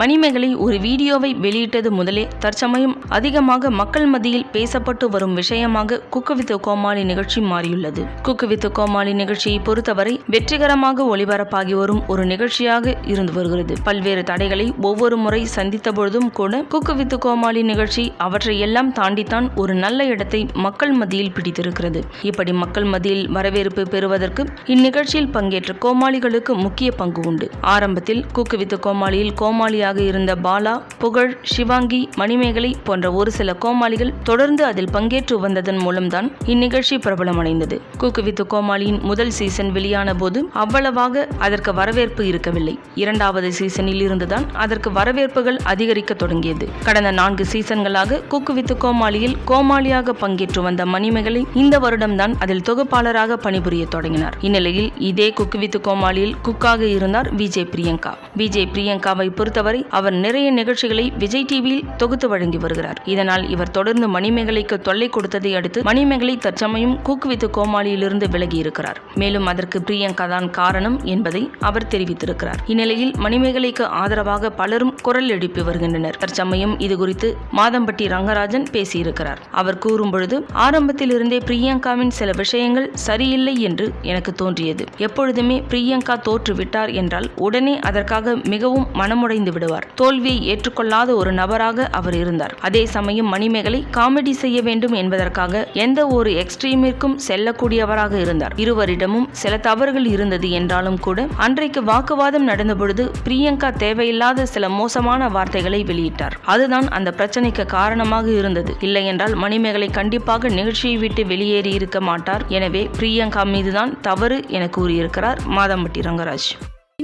மணிமேகலை ஒரு வீடியோவை வெளியிட்டது முதலே தற்சமயம் அதிகமாக மக்கள் மத்தியில் பேசப்பட்டு வரும் விஷயமாக குக்கு வித் கோமாளி நிகழ்ச்சி மாறியுள்ளது. குக்கு வித் கோமாளி நிகழ்ச்சியை பொறுத்தவரை வெற்றிகரமாக ஒளிபரப்பாகி வரும் ஒரு நிகழ்ச்சியாக இருந்து வருகிறது. பல்வேறு தடைகளை ஒவ்வொரு முறை சந்தித்த பொழுதும் கூட குக்கு வித் கோமாளி நிகழ்ச்சி அவற்றை எல்லாம் தாண்டித்தான் ஒரு நல்ல இடத்தை மக்கள் மத்தியில் பிடித்திருக்கிறது. இப்படி மக்கள் மத்தியில் வரவேற்பு பெறுவதற்கு இந்நிகழ்ச்சியில் பங்கேற்ற கோமாளிகளுக்கு முக்கிய பங்கு உண்டு. ஆரம்பத்தில் குக்கு வித் கோமாளியில் கோமாளியாக இருந்த பாலா புகழ் சிவாங்கி மணிமேகலை போன்ற ஒரு சில கோமாளிகள் தொடர்ந்து அதில் பங்கேற்று வந்ததன் மூலம்தான் இந்நிகழ்ச்சி பிரபலமடைந்தது. குக்கு வித் கோமாளியின் முதல் சீசன் வெளியான போது அவ்வளவாக அதற்கு வரவேற்பு இருக்கவில்லை. இரண்டாவது சீசனில் இருந்துதான் அதற்கு வரவேற்புகள் அதிகரிக்க தொடங்கியது. கடந்த நான்கு சீசன்களாக குக்கு வித் கோமாளியில் கோமாளியாக பங்கேற்று வந்த மணிமேகலை இந்த வருடம்தான் அதில் தொகுப்பாளராக பணிபுரிய தொடங்கினார். இந்நிலையில் இதே குக்கு வித் கோமாளியில் குக்காக இருந்தார் விஜய் பிரியங்கா. விஜய் பிரியங்காவை பொறுத்தவரை அவர் நிறைய நிகழ்ச்சிகளை விஜய் டிவியில் தொகுத்து வழங்கி வருகிறார். இதனால் இவர் தொடர்ந்து மணிமேகலைக்கு தொல்லை கொடுத்ததை அடுத்து மணிமேகலை தற்சமயம் கூக்குவித்து கோமாளியிலிருந்து விலகி இருக்கிறார் மேலும் அதற்கு பிரியங்கா தான் காரணம் என்பதை அவர் தெரிவித்திருக்கிறார். இந்நிலையில் மணிமேகலைக்கு ஆதரவாக பலரும் குரல் எழுப்பி வருகின்றனர். தற்சமயம் இதுகுறித்து மாதம்பட்டி ரங்கராஜன் பேசியிருக்கிறார். அவர் கூறும் பொழுது ஆரம்பத்தில் இருந்தே பிரியங்காவின் சில விஷயங்கள் சரியில்லை என்று எனக்கு தோன்றியது. எப்பொழுதுமே பிரியங்கா தோற்றுவிட்டார் என்றால் உடனே அதற்காக மிகவும் மனமுடைந்து விடுவார். தோல்வியை ஏற்றுக்கொள்ளாத ஒரு நபராக அவர் இருந்தார். அதே சமயம் மணிமேகலை காமெடி செய்ய வேண்டும் என்பதற்காக எந்த ஒரு எக்ஸ்ட்ரீமிற்கும் செல்லக்கூடியவராக இருந்தார். இருவரிடமும் சில தவறுகள் இருந்தது என்றாலும் கூட அன்றைக்கு வாக்குவாதம் நடந்த பொழுது பிரியங்கா தேவையில்லாத சில மோசமான வார்த்தைகளை வெளியிட்டார். அதுதான் அந்த பிரச்சனைக்கு காரணமாக இருந்தது. இல்லை என்றால் மணிமேகலை கண்டிப்பாக நிகழ்ச்சியை விட்டு வெளியேறி இருக்க மாட்டார். எனவே பிரியங்கா மீதுதான் தவறு என கூறியிருக்கிறார் மாதம்பட்டி ரங்கராஜ்.